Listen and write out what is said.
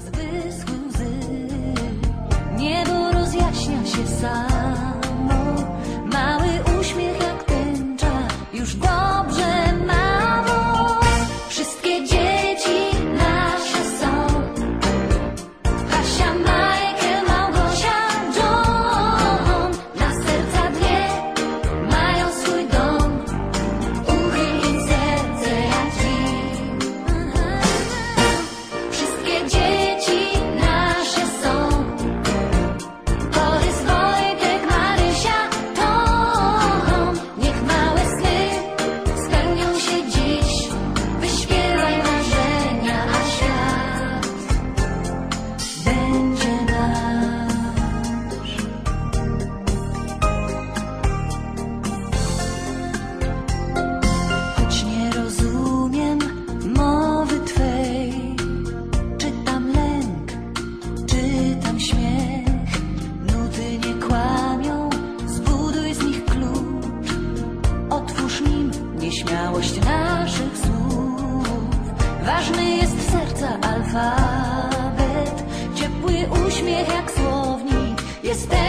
zwysły łzy. Niebo rozjaśnia się samo. Mały uśmiech jak tęcza, już dobrze. śmiałość naszych słów. Ważny jest serca alfabet, ciepły uśmiech jak słownik. Jestem